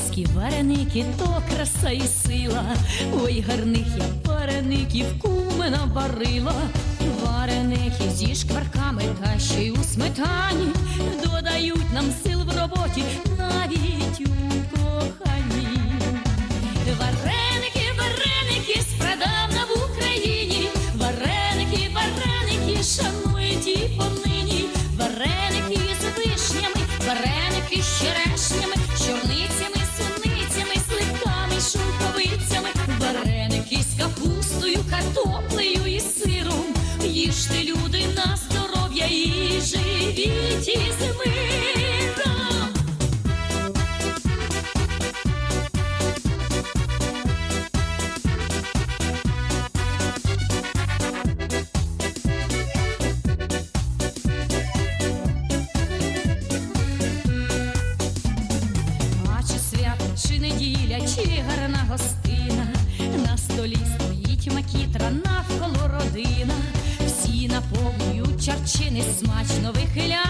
Українські вареники то краса і сила. Ой, гарних я вареників куми наварила. Вареники зі шкварками та ще й у сметані додають нам сил в роботі навіть у коханні. Вареники, вареники, спрадавна в Україні. Вареники, вареники, шанують і понині. Їжте люди на здоров'я і живіть із миром. А чи свято, чи неділя, чи гарна гостина, наповнюють не смачно вихиляють,